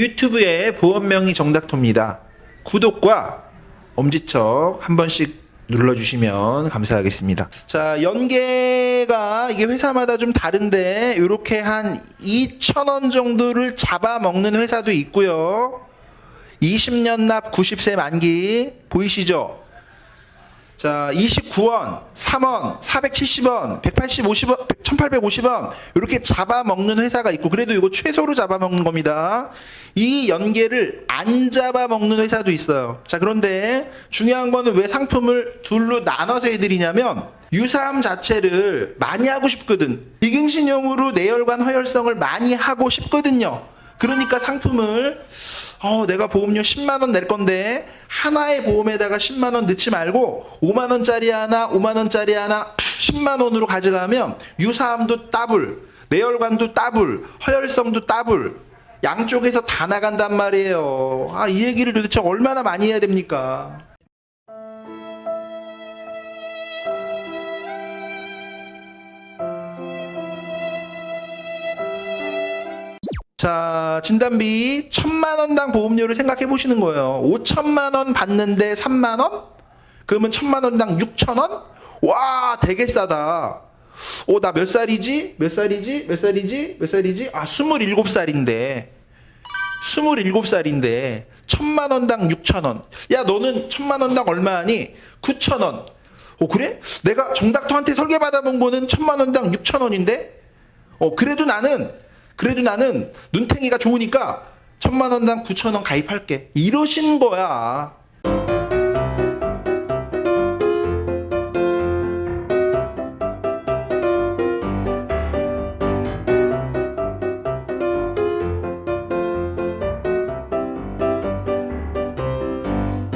유튜브의 보험명의 정닥터입니다. 구독과 엄지척 한 번씩 눌러주시면 감사하겠습니다. 자, 연계가 이게 회사마다 좀 다른데 이렇게 한 2,000원 정도를 잡아먹는 회사도 있고요. 20년 납 90세 만기 보이시죠? 자, 29원, 3원, 470원, 180, 50원, 1850원 이렇게 잡아먹는 회사가 있고 그래도 이거 최소로 잡아먹는 겁니다. 이 연계를 안 잡아먹는 회사도 있어요. 자, 그런데 중요한 거는 왜 상품을 둘로 나눠서 해드리냐면 유사함 자체를 많이 하고 싶거든. 비갱신용으로 내열관 허혈성을 많이 하고 싶거든요. 그러니까 상품을 어, 내가 보험료 10만 원 낼 건데 하나의 보험에다가 10만 원 넣지 말고 5만 원짜리 하나, 5만 원짜리 하나 10만 원으로 가져가면 유사함도 더블, 내열관도 더블, 허혈성도 더블 양쪽에서 다 나간단 말이에요. 아, 이 얘기를 도대체 얼마나 많이 해야 됩니까? 자, 진단비 천만 원당 보험료를 생각해 보시는 거예요. 5천만 원 받는데 3만 원? 그러면 천만 원당 6천 원? 와, 되게 싸다. 어, 나몇 살이지? 몇 살이지? 몇 살이지? 몇 살이지? 아, 27살인데. 27살인데 천만 원당 6천 원. 야, 너는 천만 원당 얼마니? 9천 원. 어, 그래? 내가 정닥터한테 설계 받아 본 거는 천만 원당 6천 원인데? 어, 그래도 나는, 그래도 나는 눈탱이가 좋으니까 천만 원당 9천 원 가입할게. 이러신 거야.